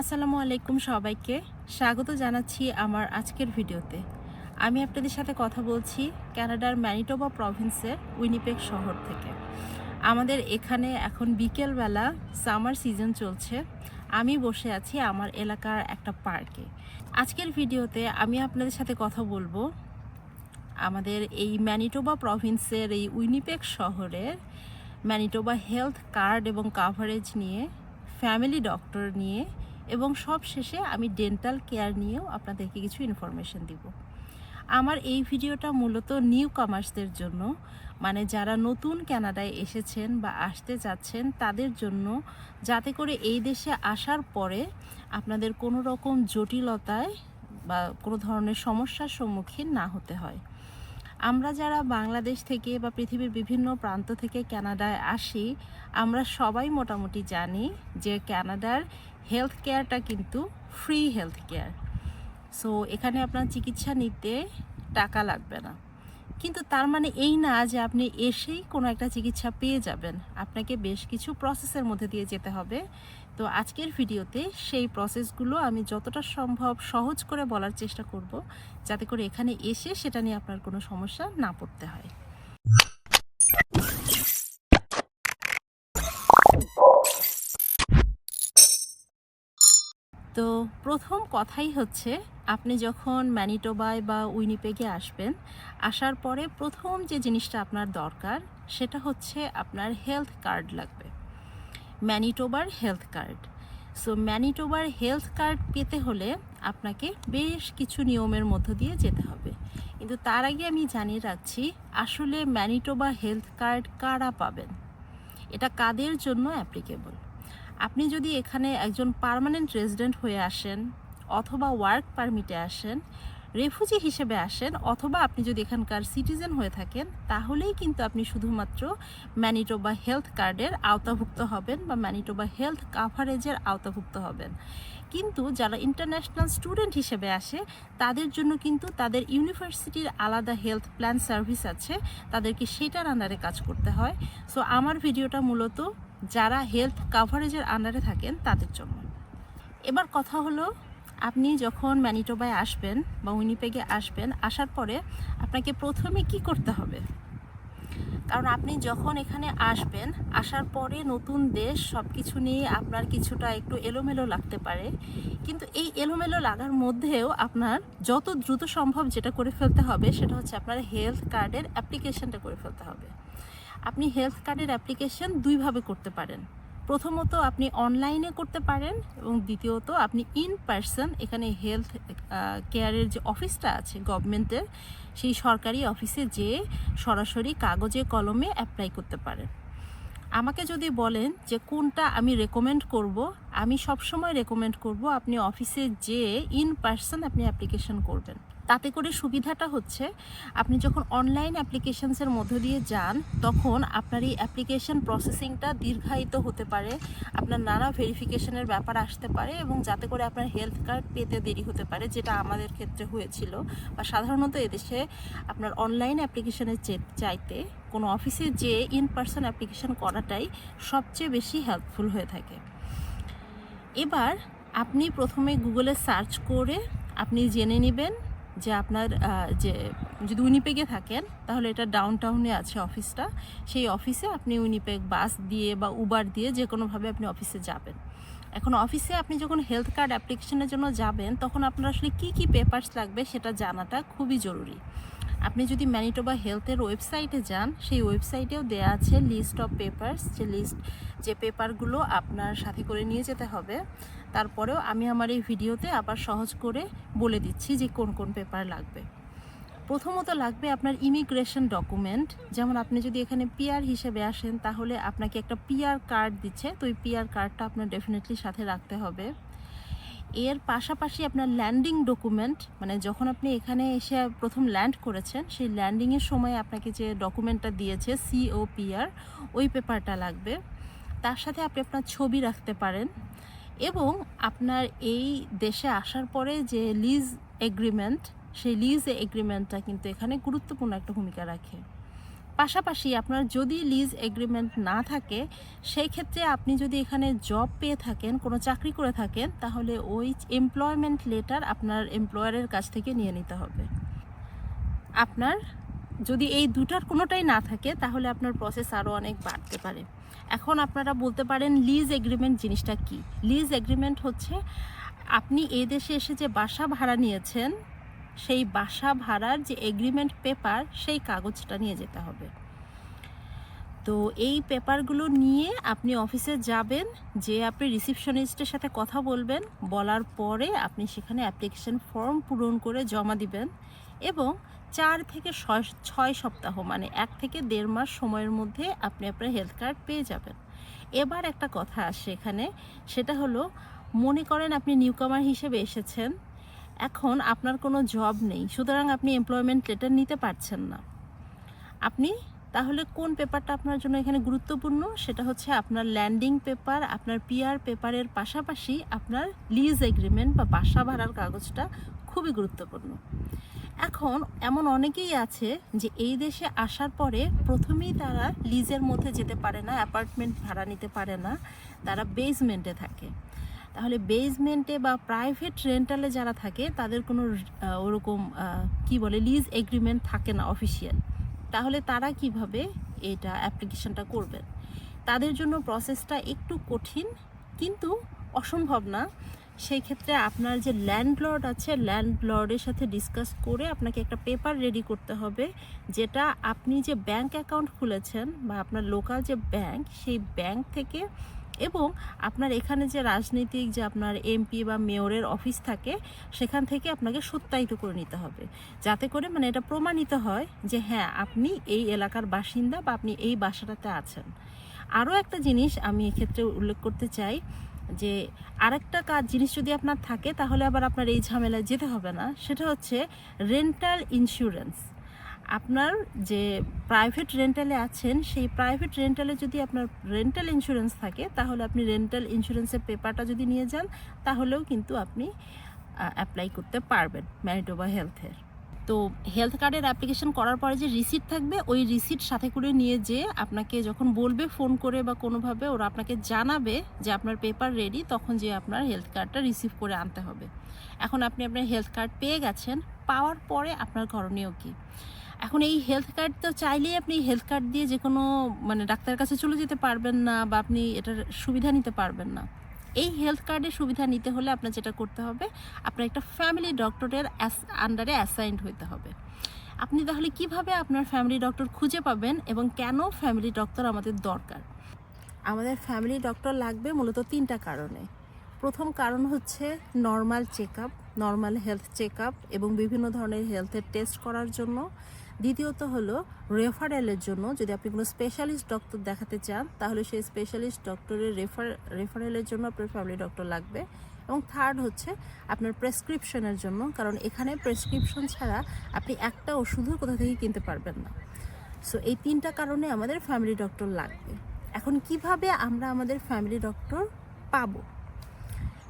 আসসালামু আলাইকুম সবাইকে। স্বাগত জানাচ্ছি আমার আজকের ভিডিওতে। আমি আপনাদের সাথে কথা বলছি কানাডার ম্যানিটোবা প্রভিন্সের উইনিপেক শহর থেকে। আমাদের এখানে এখন বিকেলবেলা সামার সিজন চলছে। আমি বসে আছি আমার এলাকার একটা পার্কে। আজকের ভিডিওতে আমি আপনাদের সাথে কথা বলব আমাদের এই ম্যানিটোবা প্রভিন্সের এই উইনিপেক শহরের ম্যানিটোবা হেলথ কার্ড এবং কাভারেজ নিয়ে, ফ্যামিলি ডক্টর নিয়ে এবং সব শেষে আমি ডেন্টাল কেয়ার নিয়েও আপনাদেরকে কিছু ইনফরমেশন দিব। আমার এই ভিডিওটা মূলত নিউ কামার্সদের জন্য মানে যারা নতুন কানাডায় এসেছেন বা আসতে যাচ্ছেন, তাদের জন্য যাতে করে এই দেশে আসার পরে আপনাদের কোনো রকম জটিলতায় বা কোনো ধরনের সমস্যার সম্মুখীন না হতে হয়। আমরা যারা বাংলাদেশ থেকে বা পৃথিবীর বিভিন্ন প্রান্ত থেকে ক্যানাডায় আসি, আমরা সবাই মোটামুটি জানি যে ক্যানাডার হেলথ কেয়ারটা কিন্তু ফ্রি হেলথ কেয়ার সো এখানে আপনার চিকিৎসা নিতে টাকা লাগবে না। কিন্তু তার মানে এই না যে আপনি এসেই কোনো একটা চিকিৎসা পেয়ে যাবেন। আপনাকে বেশ কিছু প্রসেসের মধ্যে দিয়ে যেতে হবে। তো আজকের ভিডিওতে সেই প্রসেসগুলো আমি যতটা সম্ভব সহজ করে বলার চেষ্টা করব, যাতে করে এখানে এসে সেটা নিয়ে আপনার কোনো সমস্যা না পড়তে হয়। তো প্রথম কথাই হচ্ছে, আপনি যখন ম্যানিটোবায় বা উইনিপেগে আসবেন, আসার পরে প্রথম যে জিনিসটা আপনার দরকার, সেটা হচ্ছে আপনার হেলথ কার্ড লাগবে। ম্যানিটোবার হেলথ কার্ড। সো ম্যানিটোবার হেলথ কার্ড পেতে হলে আপনাকে বেশ কিছু নিয়মের মধ্য দিয়ে যেতে হবে। কিন্তু তার আগে আমি জানিয়ে রাখছি, আসলে ম্যানিটোবা হেলথ কার্ড কারা পাবেন? এটা কাদের জন্য অ্যাপ্লিকেবল? আপনি যদি এখানে একজন পার্মানেন্ট রেজিডেন্ট হয়ে আসেন অথবা ওয়ার্ক পারমিটে আসেন রেফুজি হিসেবে আসেন অথবা আপনি যদি এখানকার সিটিজেন হয়ে থাকেন, তাহলেই কিন্তু আপনি শুধুমাত্র ম্যানিটোবা হেলথ কার্ডের আওতাভুক্ত হবেন বা ম্যানিটোবা হেলথ কাভারেজের আওতাভুক্ত হবেন। কিন্তু যারা ইন্টারন্যাশনাল স্টুডেন্ট হিসেবে আসে, তাদের জন্য কিন্তু তাদের ইউনিভার্সিটির আলাদা হেলথ প্ল্যান সার্ভিস আছে, তাদেরকে সেটার আন্ডারে কাজ করতে হয়। সো আমার ভিডিওটা মূলত যারা হেলথ কাভারেজের আন্ডারে থাকেন, তাদের জন্য। এবার কথা হলো আপনি যখন ম্যানিটোবায় আসবেন বা উইনিপেগে আসবেন, আসার পরে আপনাকে প্রথমে কি করতে হবে? কারণ আপনি যখন এখানে আসবেন, আসার পরে নতুন দেশ সব কিছু নিয়ে আপনার কিছুটা একটু এলোমেলো লাগতে পারে। কিন্তু এই এলোমেলো লাগার মধ্যেও আপনার যত দ্রুত সম্ভব যেটা করে ফেলতে হবে, সেটা হচ্ছে আপনার হেলথ কার্ডের অ্যাপ্লিকেশনটা করে ফেলতে হবে। আপনি হেলথ কার্ডের অ্যাপ্লিকেশন দুইভাবে করতে পারেন। প্রথমত আপনি অনলাইনে করতে পারেন এবং দ্বিতীয়ত আপনি ইন পার্সন এখানে হেলথ কেয়ারের যে অফিসটা আছে গভর্নমেন্টের সেই সরকারি অফিসে যেয়ে সরাসরি কাগজে, কলমে অ্যাপ্লাই করতে পারেন। আমাকে যদি বলেন যে কোনটা আমি রেকমেন্ড করব, আমি সবসময় রেকমেন্ড করব আপনি অফিসে যেয়ে ইন পার্সন আপনি অ্যাপ্লিকেশন করবেন। তাতে করে সুবিধাটা হচ্ছে, আপনি যখন অনলাইন অ্যাপ্লিকেশানসের মধ্য দিয়ে যান, তখন আপনার এই অ্যাপ্লিকেশন প্রসেসিংটা দীর্ঘায়িত হতে পারে, আপনার নানা ভেরিফিকেশনের ব্যাপার আসতে পারে এবং যাতে করে আপনার হেলথ কার্ড পেতে দেরি হতে পারে, যেটা আমাদের ক্ষেত্রে হয়েছিল। বা সাধারণত এদেশে আপনার অনলাইন অ্যাপ্লিকেশনের চাইতে কোনো অফিসে যে ইন পার্সন অ্যাপ্লিকেশন করাটাই সবচেয়ে বেশি হেল্পফুল হয়ে থাকে। এবার আপনি প্রথমে গুগলে সার্চ করে আপনি জেনে নেবেন যে আপনার যে যদি উইনিপেগে থাকেন, তাহলে এটা ডাউন টাউনে আছে অফিসটা সেই অফিসে আপনি উইনিপেগ বাস দিয়ে বা উবার দিয়ে যে কোনোভাবে আপনি অফিসে যাবেন। এখন অফিসে আপনি যখন হেলথ কার্ড অ্যাপ্লিকেশনের জন্য যাবেন, তখন আপনার আসলে কী কী পেপার্স লাগবে সেটা জানাটা খুবই জরুরি। আপনি যদি ম্যানিটোবা হেলথের ওয়েবসাইটে যান, সেই ওয়েবসাইটেও দেওয়া আছে লিস্ট অফ পেপার্স যে লিস্ট যে পেপারগুলো আপনার সাথে করে নিয়ে যেতে হবে। তারপরেও আমি আমার এই ভিডিওতে আবার সহজ করে বলে দিচ্ছি যে কোন কোন পেপার লাগবে। প্রথমত লাগবে আপনার ইমিগ্রেশন ডকুমেন্ট যেমন আপনি যদি এখানে পিআর হিসেবে আসেন, তাহলে আপনাকে একটা পিআর কার্ড দিচ্ছে। তো ওই পিআর কার্ডটা আপনার ডেফিনেটলি সাথে রাখতে হবে। এর পাশাপাশি আপনার ল্যান্ডিং ডকুমেন্ট মানে যখন আপনি এখানে এসে প্রথম ল্যান্ড করেছেন, সেই ল্যান্ডিংয়ের সময় আপনাকে যে ডকুমেন্টটা দিয়েছে সিওপিআর ওই পেপারটা লাগবে। তার সাথে আপনি আপনার ছবি রাখতে পারেন এবং আপনার এই দেশে আসার পরে যে লিজ এগ্রিমেন্ট সেই লিজ এগ্রিমেন্টটা কিন্তু এখানে গুরুত্বপূর্ণ একটা ভূমিকা রাখে। পাশাপাশি আপনার যদি লিজ এগ্রিমেন্ট না থাকে, সেই ক্ষেত্রে আপনি যদি এখানে জব পেয়ে থাকেন, কোনো চাকরি করে থাকেন, তাহলে ওই এমপ্লয়মেন্ট লেটার আপনার এমপ্লয়ারের কাছ থেকে নিয়ে নিতে হবে। আপনার যদি এই দুটার কোনোটাই না থাকে, তাহলে আপনার প্রসেস আরও অনেক বাড়তে পারে। এখন আপনারা বলতে পারেন লিজ এগ্রিমেন্ট জিনিসটা কি? লিজ এগ্রিমেন্ট হচ্ছে আপনি এই দেশে এসে যে বাসা ভাড়া নিয়েছেন সেই বাসা ভাড়ার যে এগ্রিমেন্ট পেপার সেই কাগজটা নিয়ে যেতে হবে। তো এই পেপারগুলো নিয়ে আপনি অফিসে যাবেন, যে আপনি রিসিপশনিস্টের সাথে কথা বলবেন, বলার পরে আপনি সেখানে অ্যাপ্লিকেশন ফর্ম পূরণ করে জমা দিবেন এবং চার থেকে ছয় সপ্তাহ মানে এক থেকে দেড় মাস সময়ের মধ্যে আপনি আপনার হেলথ কার্ড পেয়ে যাবেন। এবার একটা কথা আসে এখানে, সেটা হলো, মনে করেন আপনি নিউকামার হিসেবে এসেছেন এখন আপনার কোনো জব নেই, সুতরাং আপনি এমপ্লয়মেন্ট লেটার নিতে পারছেন না। আপনি তাহলে কোন পেপারটা আপনার জন্য এখানে গুরুত্বপূর্ণ? সেটা হচ্ছে আপনার ল্যান্ডিং পেপার আপনার পিআর পেপারের পাশাপাশি আপনার লিজ এগ্রিমেন্ট বা বাসা ভাড়ার কাগজটা খুবই গুরুত্বপূর্ণ। এখন এমন অনেকেই আছে যে এই দেশে আসার পরে প্রথমেই তারা লিজের মধ্যে যেতে পারে না অ্যাপার্টমেন্ট ভাড়া নিতে পারে না, তারা বেসমেন্টে থাকে। তাহলে বেসমেন্টে বা প্রাইভেট রেন্টালে যারা থাকে, তাদের কোনো ওরকম কি বলে লিজ এগ্রিমেন্ট থাকে না অফিসিয়াল তাহলে তারা কীভাবে এটা অ্যাপ্লিকেশনটা করবেন? তাদের জন্য প্রসেসটা একটু কঠিন, কিন্তু অসম্ভব না। সেই ক্ষেত্রে আপনার যে ল্যান্ডলর্ড আছে ল্যান্ডলর্ডের সাথে ডিসকাস করে আপনাকে একটা পেপার রেডি করতে হবে, যেটা আপনি যে ব্যাংক অ্যাকাউন্ট খুলেছেন বা আপনার লোকাল যে ব্যাংক সেই ব্যাংক থেকে এবং আপনার এখানে যে রাজনৈতিক যে আপনার এমপি বা মেয়রের অফিস থাকে, সেখান থেকে আপনাকে সত্যায়িত করে নিতে হবে। যাতে করে মানে এটা প্রমাণিত হয় যে হ্যাঁ আপনি এই এলাকার বাসিন্দা বা আপনি এই বাসাটাতে আছেন। আরও একটা জিনিস আমি এক্ষেত্রে উল্লেখ করতে চাই যে আরেকটা কাজ, জিনিস যদি আপনার থাকে, তাহলে আবার আপনার এই ঝামেলায় যেতে হবে না। সেটা হচ্ছে রেন্টাল ইন্স্যুরেন্স আপনার যে প্রাইভেট রেন্টালে আছেন, সেই প্রাইভেট রেন্টালে যদি আপনার রেন্টাল ইন্স্যুরেন্স থাকে, তাহলে আপনি রেন্টাল ইন্স্যুরেন্সের পেপারটা যদি নিয়ে যান, তাহলেও কিন্তু আপনি অ্যাপ্লাই করতে পারবেন ম্যানিটোবা হেলথের তো হেলথ কার্ডের অ্যাপ্লিকেশন করার পরে যে রিসিট থাকবে, ওই রিসিট সাথে করে নিয়ে যেয়ে আপনাকে যখন বলবে ফোন করে বা কোনোভাবে ওরা আপনাকে জানাবে যে আপনার পেপার রেডি তখন যে আপনার হেলথ কার্ডটা রিসিভ করে আনতে হবে। এখন আপনি আপনার হেলথ কার্ড পেয়ে গেছেন, পাওয়ার পরে আপনার করণীয় কী? এখন এই হেলথ কার্ড তো চাইলেই আপনি হেলথ কার্ড দিয়ে যে কোনো মানে ডাক্তারের কাছে চলে যেতে পারবেন না বা আপনি এটার সুবিধা নিতে পারবেন না। এই হেলথ কার্ডের সুবিধা নিতে হলে আপনার যেটা করতে হবে, আপনার একটা ফ্যামিলি ডক্টরের আন্ডারে অ্যাসাইন্ড হতে হবে। আপনি তাহলে কীভাবে আপনার ফ্যামিলি ডক্টর খুঁজে পাবেন এবং কেন ফ্যামিলি ডক্টর আমাদের দরকার? আমাদের ফ্যামিলি ডক্টর লাগবে মূলত তিনটা কারণে। প্রথম কারণ হচ্ছে normal check up normal health check up এবং বিভিন্ন ধরনের হেলথের টেস্ট করার জন্য। দ্বিতীয়ত হলো রেফারেলের জন্য যদি আপনি কোনো স্পেশালিস্ট ডক্টর দেখাতে চান, তাহলে সেই স্পেশালিস্ট ডক্টরের রেফার, রেফারেলের জন্য আপনার ফ্যামিলি ডক্টর লাগবে। এবং থার্ড হচ্ছে আপনার প্রেসক্রিপশনের জন্য, কারণ এখানে প্রেসক্রিপশন ছাড়া আপনি একটা ওষুধও কোথা থেকে কিনতে পারবেন না। সো এই তিনটা কারণে আমাদের ফ্যামিলি ডক্টর লাগবে। এখন কীভাবে আমরা আমাদের ফ্যামিলি ডক্টর পাবো?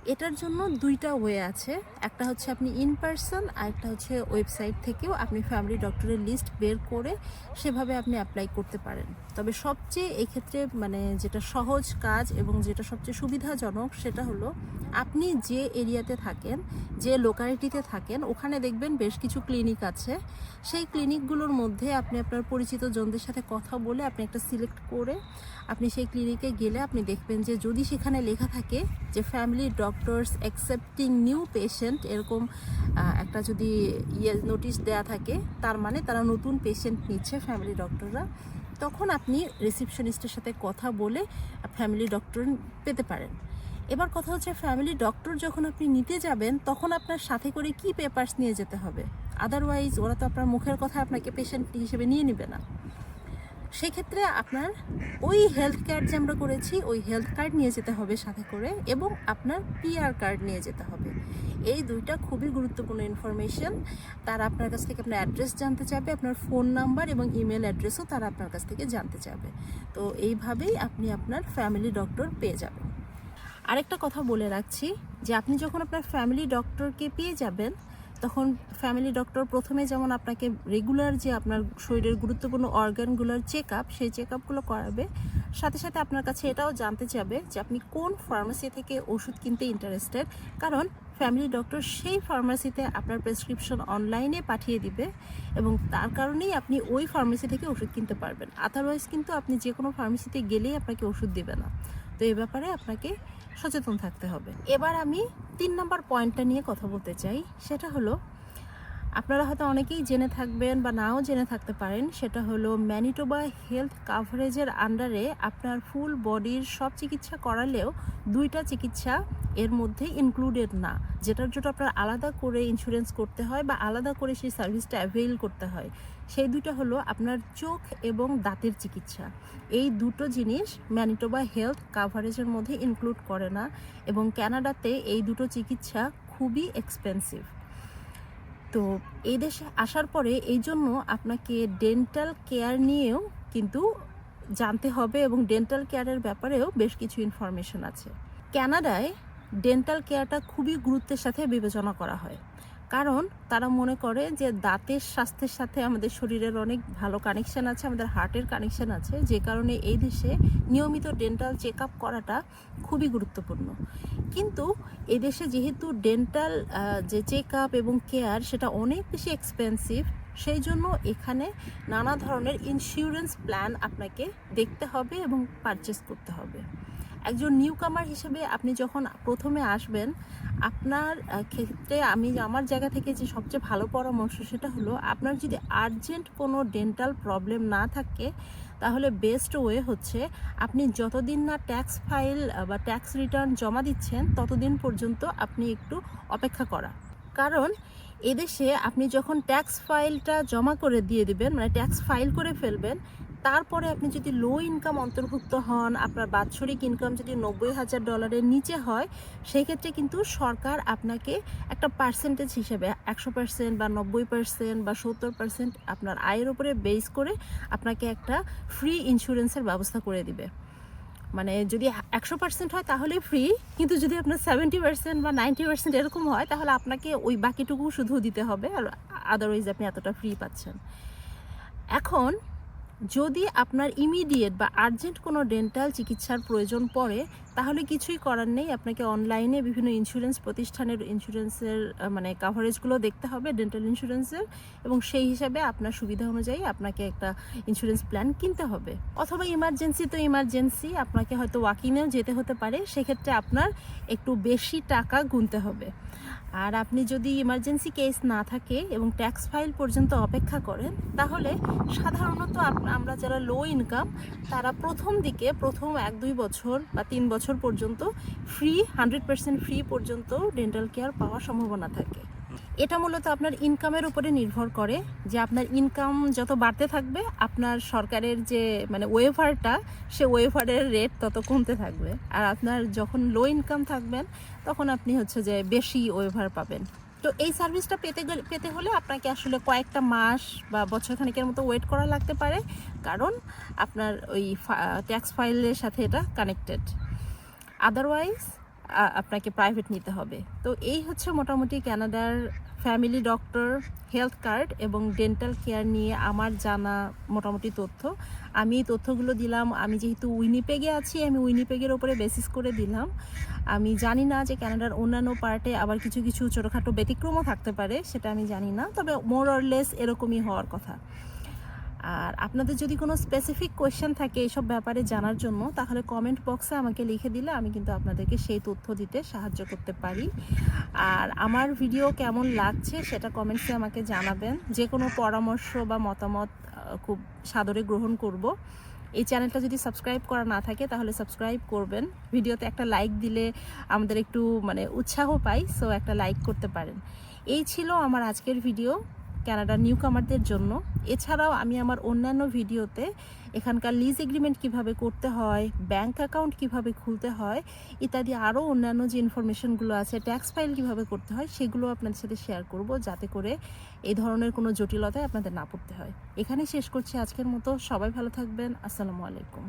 এটার জন্য দুইটা ওয়ে আছে। একটা হচ্ছে আপনি ইন পার্সন আর একটা হচ্ছে ওয়েবসাইট থেকেও আপনি ফ্যামিলি ডক্টরের লিস্ট বের করে সেভাবে আপনি অ্যাপ্লাই করতে পারেন। তবে সবচেয়ে এক্ষেত্রে মানে যেটা সহজ কাজ এবং যেটা সবচেয়ে সুবিধাজনক সেটা হলো আপনি যে এরিয়াতে থাকেন, যে লোকালিটিতে থাকেন, ওখানে দেখবেন বেশ কিছু ক্লিনিক আছে। সেই ক্লিনিকগুলোর মধ্যে আপনি আপনার পরিচিত জনদের সাথে কথা বলে আপনি একটা সিলেক্ট করে আপনি সেই ক্লিনিকে গেলে আপনি দেখবেন যে যদি সেখানে লেখা থাকে যে family doctors accepting new patient এরকম একটা যদি ইয়ে নোটিশ দেয়া থাকে, তার মানে তারা নতুন পেশেন্ট নিচ্ছে ফ্যামিলি ডক্টররা তখন আপনি রিসিপশনিস্টের সাথে কথা বলে ফ্যামিলি ডক্টর পেতে পারেন। এবার কথা হচ্ছে ফ্যামিলি ডক্টর যখন আপনি নিতে যাবেন, তখন আপনার সাথে করে কি পেপারস নিয়ে যেতে হবে? আদারওয়াইজ ওরা তো আপনার মুখের কথা আপনাকে পেশেন্ট হিসেবে নিয়ে নেবে না। সেক্ষেত্রে আপনার ওই হেলথ কার্ড যে আমরা করেছি, ওই হেলথ কার্ড নিয়ে যেতে হবে সাথে করে এবং আপনার পিআর কার্ড নিয়ে যেতে হবে। এই দুইটা খুবই গুরুত্বপূর্ণ ইনফরমেশন তারা আপনার কাছ থেকে আপনার অ্যাড্রেস জানতে চাবে আপনার ফোন নাম্বার এবং ইমেল অ্যাড্রেসও তারা আপনার কাছ থেকে জানতে চাবে তো এইভাবেই আপনি আপনার ফ্যামিলি ডক্টর পেয়ে যাবেন। আরেকটা কথা বলে রাখছি যে আপনি যখন আপনার ফ্যামিলি ডক্টরকে পেয়ে যাবেন তখন ফ্যামিলি ডক্টর প্রথমে যেমন আপনাকে রেগুলার যে আপনার শরীরের গুরুত্বপূর্ণ অর্গানগুলোর চেক আপ সেই চেক আপগুলো করাবে। সাথে সাথে আপনার কাছে এটাও জানতে চাবে যে আপনি কোন ফার্মেসি থেকে ওষুধ কিনতে ইন্টারেস্টেড কারণ ফ্যামিলি ডক্টর সেই ফার্মেসিতে আপনার প্রেসক্রিপশন অনলাইনে পাঠিয়ে দিবে এবং তার কারণেই আপনি ওই ফার্মেসি থেকে ওষুধ কিনতে পারবেন। আদারওয়াইজ কিন্তু আপনি যে কোনো ফার্মেসিতে গেলেই আপনাকে ওষুধ দেবে না। তো এই ব্যাপারে আপনাকে সচেতন থাকতে হবে। এবার আমি তিন নম্বর পয়েন্টটা নিয়ে কথা বলতে চাই। সেটা হলো, আপনারা হয়তো অনেকেই জেনে থাকবেন বা নাও জেনে থাকতে পারেন, সেটা হলো ম্যানিটোবা হেলথ কাভারেজের আন্ডারে আপনার ফুল বডির সব চিকিৎসা করালেও দুইটা চিকিৎসা এর মধ্যে ইনক্লুডেড না, যেটার জন্য আপনার আলাদা করে ইন্স্যুরেন্স করতে হয় বা আলাদা করে সেই সার্ভিসটা অ্যাভেইল করতে হয়। সেই দুটো হলো আপনার চোখ এবং দাঁতের চিকিৎসা। এই দুটো জিনিস ম্যানিটোবা হেলথ কাভারেজের মধ্যে ইনক্লুড করে না এবং ক্যানাডাতে এই দুটো চিকিৎসা খুবই এক্সপেন্সিভ তো এই দেশে আসার পরে এই জন্য আপনাকে ডেন্টাল কেয়ার নিয়েও কিন্তু জানতে হবে এবং ডেন্টাল কেয়ারের ব্যাপারেও বেশ কিছু ইনফরমেশন আছে। কানাডায় ডেন্টাল কেয়ারটা খুবই গুরুত্বের সাথে বিবেচনা করা হয়। কারণ তারা মনে করে যে দাঁতের স্বাস্থ্যের সাথে আমাদের শরীরের অনেক ভালো কানেকশন আছে, আমাদের হার্টের কানেকশান আছে, যে কারণে এই দেশে নিয়মিত ডেন্টাল চেক আপ করাটা খুবই গুরুত্বপূর্ণ। কিন্তু এদেশে যেহেতু ডেন্টাল যে চেক আপ এবং কেয়ার সেটা অনেক বেশি এক্সপেন্সিভ সেই জন্য এখানে নানা ধরনের ইন্স্যুরেন্স প্ল্যান আপনাকে দেখতে হবে এবং পারচেস করতে হবে। একজন নিউ কামার হিসেবে আপনি যখন প্রথমে আসবেন, আপনার ক্ষেত্রে আমি আমার জায়গা থেকে যে সবচেয়ে ভালো পরামর্শ সেটা হলো আপনার যদি আর্জেন্ট কোনো ডেন্টাল প্রবলেম না থাকে, তাহলে বেস্ট ওয়ে হচ্ছে আপনি যতদিন না ট্যাক্স ফাইল বা ট্যাক্স রিটার্ন জমা দিচ্ছেন, ততদিন পর্যন্ত আপনি একটু অপেক্ষা করা। কারণ এদেশে আপনি যখন ট্যাক্স ফাইলটা জমা করে দিয়ে দিবেন মানে ট্যাক্স ফাইল করে ফেলবেন তারপরে আপনি যদি লো ইনকাম অন্তর্ভুক্ত হন, আপনার বাৎসরিক ইনকাম যদি নব্বই হাজার ডলারের নিচে হয় সেই ক্ষেত্রে কিন্তু সরকার আপনাকে একটা পার্সেন্টেজ হিসেবে একশো পার্সেন্ট বা নব্বই পার্সেন্ট বা সত্তর পার্সেন্ট আপনার আয়ের উপরে বেস করে আপনাকে একটা ফ্রি ইন্স্যুরেন্সের ব্যবস্থা করে দিবে। মানে যদি একশো পার্সেন্ট হয় তাহলে ফ্রি কিন্তু যদি আপনার সেভেন্টি পার্সেন্ট বা নাইনটি পার্সেন্ট এরকম হয়, তাহলে আপনাকে ওই বাকিটুকু শুধু দিতে হবে, আর আদারওয়াইজ আপনি এতটা ফ্রি পাচ্ছেন। এখন যদি আপনার ইমিডিয়েট বা আর্জেন্ট কোনো ডেন্টাল চিকিৎসার প্রয়োজন পড়ে তাহলে কিছুই করার নেই। আপনাকে অনলাইনে বিভিন্ন ইন্স্যুরেন্স প্রতিষ্ঠানের ইন্স্যুরেন্সের মানে কাভারেজগুলো দেখতে হবে ডেন্টাল ইন্স্যুরেন্সের এবং সেই হিসাবে আপনার সুবিধা অনুযায়ী আপনাকে একটা ইন্স্যুরেন্স প্ল্যান কিনতে হবে। অথবা ইমার্জেন্সি তো ইমার্জেন্সি আপনাকে হয়তো ওয়াকিংয়েও যেতে হতে পারে, সেক্ষেত্রে আপনার একটু বেশি টাকা গুনতে হবে। আর আপনি যদি ইমার্জেন্সি কেস না থাকে এবং ট্যাক্স ফাইল পর্যন্ত অপেক্ষা করেন, তাহলে সাধারণত আমরা যারা লো ইনকাম তারা প্রথম দিকে, প্রথম এক দুই বছর বা তিন বছর পর্যন্ত ফ্রি হান্ড্রেড পার্সেন্ট ফ্রি পর্যন্ত ডেন্টাল কেয়ার পাওয়ার সম্ভাবনা থাকে। এটা মূলত আপনার ইনকামের উপরে নির্ভর করে যে আপনার ইনকাম যত বাড়তে থাকবে, আপনার সরকারের যে মানে ওয়েভারটা সে ওয়েভারের রেট তত কমতে থাকবে। আর আপনার যখন লো ইনকাম থাকবেন, তখন আপনি হচ্ছে যে বেশি ওয়েভার পাবেন। তো এই সার্ভিসটা পেতে গেলে, পেতে হলে আপনাকে আসলে কয়েকটা মাস বা বছর খানিকের মতো ওয়েট করা লাগতে পারে। কারণ আপনার ওই ট্যাক্স ফাইলের সাথে এটা কানেক্টেড আদারওয়াইজ আপনাকে প্রাইভেট নিতে হবে। তো এই হচ্ছে মোটামুটি কানাডার ফ্যামিলি ডক্টর হেলথ কার্ড এবং ডেন্টাল কেয়ার নিয়ে আমার জানা মোটামুটি তথ্য। আমি তথ্যগুলো দিলাম। আমি যেহেতু উইনিপেগে আছি, আমি উইনিপেগের ওপরে বেসিস করে দিলাম। আমি জানি না যে ক্যানাডার অন্যান্য পার্টে আবার কিছু কিছু ছোটোখাটো ব্যতিক্রমও থাকতে পারে, সেটা আমি জানি না। তবে মোর অরলেস এরকমই হওয়ার কথা। আর আপনাদের যদি কোনো স্পেসিফিক কোয়েশ্চেন থাকে এইসব ব্যাপারে জানার জন্য, তাহলে কমেন্ট বক্সে আমাকে লিখে দিলে আমি কিন্তু আপনাদেরকে সেই তথ্য দিতে সাহায্য করতে পারি। আর আমার ভিডিও কেমন লাগছে সেটা কমেন্টসে আমাকে জানাবেন। যে কোনো পরামর্শ বা মতামত খুব সাদরে গ্রহণ করব। এই চ্যানেলটা যদি সাবস্ক্রাইব করা না থাকে, তাহলে সাবস্ক্রাইব করবেন। ভিডিওতে একটা লাইক দিলে আমাদের একটু মানে উৎসাহ পাই সো একটা লাইক করতে পারেন। এই ছিল আমার আজকের ভিডিও কানাডার নিউ কামারদের জন্য। এছাড়াও আমি আমার অন্যান্য ভিডিওতে এখানকার লিজ এগ্রিমেন্ট কীভাবে করতে হয় ব্যাংক অ্যাকাউন্ট কীভাবে খুলতে হয়, ইত্যাদি আরও অন্যান্য যে ইনফরমেশনগুলো আছে ট্যাক্স ফাইল কীভাবে করতে হয়, সেগুলো আপনাদের সাথে শেয়ার করব যাতে করে এই ধরনের কোনো জটিলতায় আপনাদের না পড়তে হয়। এখানে শেষ করছি আজকের মতো। সবাই ভালো থাকবেন। আসসালামু আলাইকুম।